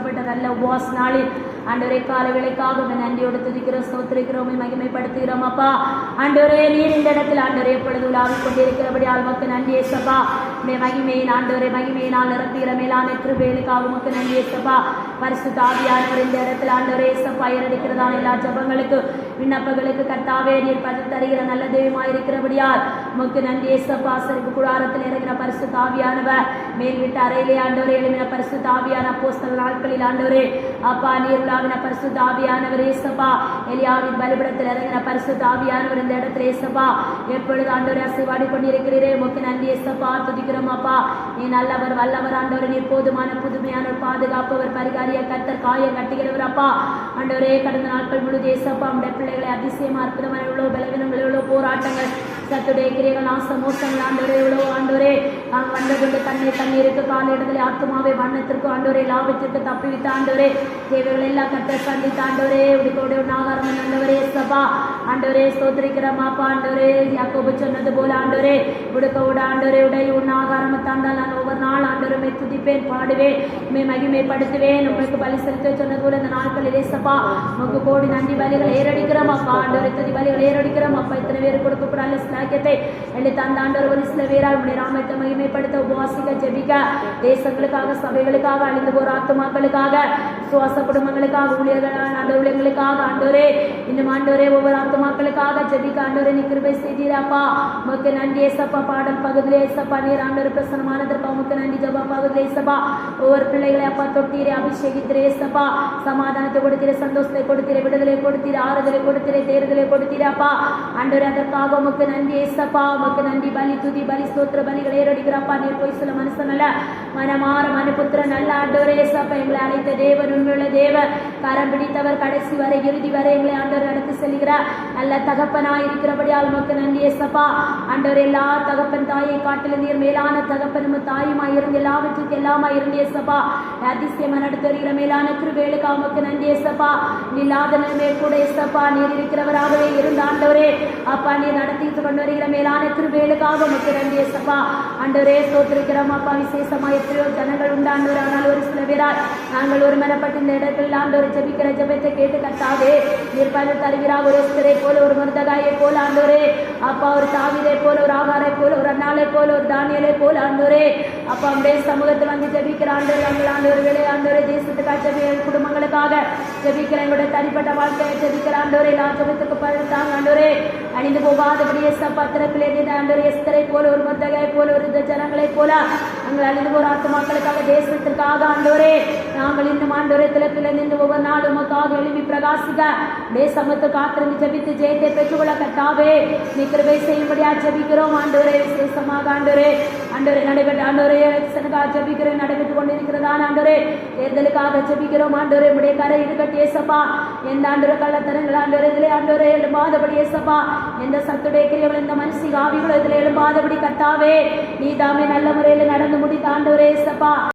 വാഴ്ത്തപ്പെട്ടതല്ല ഉപവാസ നാളിൽ ஆண்டவரே கால வேலைக்காக நன்றியோடு துதிக்கிறோம் ஸ்தோத்திரிக்கிறோம் மகிமைப்படுத்துகிறோம் அப்பா. ஆண்டவரே நீர் இந்த இடத்தில் ஆண்டவரே எப்பொழுது உலாவிக் கொண்டிருக்கிறபடி உமக்கு நன்றி ஏசப்பா. மே மகிமையின் ஆண்டவரே மகிமையினால் நிரப்புகிற மேலான திருவேலுக்காக உமக்கு நன்றி ஏசப்பா. பரிசு தாவியானவர் இந்த இடத்தில் ஆண்டவரே ஏசப்பா இரடிக்கிறதான எல்லா ஜபங்களுக்கு விண்ணப்பங்களுக்கு கர்த்தாவே நீர் பதில் தருகிற நல்ல தெய்வமாக இருக்கிறபடியால் உமக்கு நன்றி ஏசப்பா. சிறப்பு கூடாரத்தில் இறங்கின பரிசு தாவியானவர் மேல்விட்ட அறையிலே ஆண்டவரே எழுமின பரிசு தாவியான போஸ்தல் நாட்களில் ஆண்டவரே அப்பா நீர் உலாவின பரிசு தாவியானவர் ஏசப்பா எலியாவின் பலிபடத்தில் இறங்கின பரிசு தாவியானவர் இந்த இடத்துல ஏசப்பா எப்பொழுது ஆண்டவர் அசைவாடி கொண்டிருக்கிறீரே முக்கிய நன்றி ஏசப்பா துதிக்கிறோம் அப்பா. நீ நல்லவர் வல்லவர் ஆண்டவர். நீர் போதுமான புதுமையான பாதுகாப்பவர் பரிகாரிய கத்தர் காயம் கட்டுகிறவர் அப்பா. ஆண்டவரே கடந்த நாட்கள் முழு ஏசப்பா உடைய பிள்ளைகளை அதிசயமா இருக்கிறவன் எவ்வளோ பலவீனங்கள் எவ்வளோ போராட்டங்கள் கத்துடைய கிரியைகள் ஆசமோசங்கள் மோசங்கள் ஆண்டவரே எவ்வளோ ஆண்டவரே நாங்கள் வந்ததுண்டு தண்ணீர் தண்ணீருக்கு கால இடத்துல ஆத்துமாவே வண்ணத்திற்கு ஆண்டவரே லாபத்திற்கு தப்பிவித்த ஆண்டவரே. தேவைகள் எல்லாம் கத்த சந்தித்த ஆண்டவரே உடுக்கோட நாகாரம் ஆண்டவரே சபா. ஆண்டவரே ஸ்தோத்திரிக்கிறோம் அப்பா ஆண்டவரே. யாக்கோபு சொன்னது போல ஆண்டவரே உடுக்கோட ஆண்டவரே உடைய உன் ஆகாரம் தந்தால் துதிப்பேன் பாடுவேன் உண்மை மகிமைப்படுத்துவேன். உங்களுக்கு பலி செலுத்த சொன்னது போல இந்த நாட்கள் ஏசப்பா உங்களுக்கு கோடி நன்றி பலிகள் ஏறடிக்கிறோம் அப்பா. ஆண்டவரை துதி பலிகள் ஏறடிக்கிறோம் அப்பா. இத்தனை பேர் கொடுக்கப்படாத ஸ்லாக்கியத்தை எழுதி தந்த ஆண்டவர் ஒரு சில பேரால் உடைய ராமத்தை மகிமைப்படுத்த உபவாசிக்க ஜெபிக்க தேசங்களுக்காக சபைகளுக்காக அழிந்து போற ஆத்மாக்களுக்காக சுவாச குடும்பங்களுக்காக ஊழியர்களான ஊழியர்களுக்காக ஆண்டவரே இன்னும் ஆண்டவரே ஒவ்வொரு ஆத்மாக்களுக்காக ஜெபிக்க ஆண்டவரே நீ கிருபை செய்தீராப்பா. உங்களுக்கு நன்றி ஏசப்பா. பாடல் பகுதியில் ஏசப்பா நீர் ஆண்டவர் பிரசனமானதற்கு உங்களுக்கு நன்றி ஜபாப்பா. பகுதியிலே சபா. ஒவ்வொரு பிள்ளைகளை அப்பா தொட்டீரே அபிஷேகித்திரே சபா. சமாதானத்தை கொடுத்தீரே சந்தோஷத்தை கொடுத்தீரே விடுதலை கொடுத்தீரே ஆறுதலை கொடுத்தீரே தேர்தலை கொடுத்தீராப்பா ஆண்டவரே அதற்காக உமக்கு நன்றி ஏசப்பா உமக்கு நன்றி பலி துதி பலி ஸ்தோத்திர பலிகளை ஏறடிக்கிறப்பா நீர் போய் சொல்ல மனுஷனல்ல மனமாற மனுபுத்திர நல்ல ஆண்டவரே சப்ப எங்களை அழைத்த தேவன் உண்மையுள்ள தேவ கரம் பிடித்தவர் கடைசி வரை இறுதி வரை எங்களை ஆண்டவர் நடத்தி செல்கிறார். நல்ல தகப்பனாய் இருக்கிறபடியால் உமக்கு நன்றி ஏசப்பா ஆண்டவர் எல்லா தகப்பன் தாயை காட்டிலிருந்து நீர் மேலான தகப்பனும் தாயுமாய் இருந்து எல்லாவற்றுக்கு எல்லாமாய் இருந்து ஏசப்பா அதிசயமா நடத்தி வருகிற மேலான கிருபேலுக்கு உமக்கு நன்றி ஏசப்பா இல்லாத நிலைமை கூட ஏசப்பா நீர் இருக்கிறவராகவே இருந்த ஆண்டவரே. அப்பா நீர் நடத்திட்டு கொண்டு வருகிற மேலான கிருபேலுக்காக உமக்கு நன்றி ஏசப்பா ஆண்டவரே ஸ்தோத்திரிக்கிறோம் அப்பா விசேஷமா எத்தனையோ ஜனங்கள் உண்டு ஆனால் ஒரு சில பேரால் நாங்கள் ஒரு மனப்பட்ட இந்த இடத்தில் ஆண்டவர் ஜபிக்கிற ஜபத்தை கேட்டு கத்தாவே நீர் பதில் தருகிறார் ஒரு சிலரை போல ஒரு மருதகாயை போல ஆண்டோரே. அப்பா ஒரு தாவிதை போல ஒரு ஆகாரை போல ஒரு அண்ணாலை போல ஒரு தானியலை போல ஆண்டோரே. அப்பா அப்படியே சமூகத்தில் வந்து ஜெபிக்கிற ஆண்டோர் எங்கள் ஆண்டோர் வேலை ஆண்டவரே தேசத்துக்காக ஜபி குடும்பங்களுக்காக ஜெபிக்கிற எங்களுடைய தனிப்பட்ட வாழ்க்கையை ஜெபிக்கிற ஆண்டோரே. நான் ஜபத்துக்கு பழுத்தாங்க ஆண்டோரே. அணிந்து போகாதபடி எஸ் திறப்பிலே நீர் ஆண்டவர் எஸ்தரை போல ஒரு மருதகாயை போல ஒரு ஜனங்களைப் போல நாங்கள் அழிந்து போகிற ஆத்து மக்களுக்காக தேசத்திற்காக ஆண்டோரே நாங்கள் இன்னும் ஆண்டோரே திலத்தில் நின்று ஒவ்வொரு நாளும் உமக்காக எழுப்பி பிரகாசிக்க தேசமத்து காத்திருந்து ஜபித்து ஜெயத்தை பெற்றுக்கொள்ள கட்டாவே நீ கிருபை செய்யும்படியா ஜபிக்கிறோம் ஆண்டோரே விசேஷமாக ஆண்டோரே ஆண்டவரே நடைபெற்ற ஆண்டவரே எலெக்ஷனுக்காக ஜெபிக்கிறேன் நடைபெற்று கொண்டிருக்கிறதான ஆண்டவரே. தேர்தலுக்காக ஜபிக்கிறோம் ஆண்டவரே உடைய கரை இருக்கட்டு ஏசப்பா. எந்த ஆண்டவர கள்ளத்தனங்கள் ஆண்டவரே இதில் ஆண்டோரே எழும்பாதபடி ஏசப்பா. எந்த சத்துடைய கிரியவள் எந்த மனசிக ஆவிகளோ இதில் எழும்பாதபடி கத்தாவே நீ தாமே நல்ல முறையில் நடந்து முடித்த ஆண்டவரே ஏசப்பா.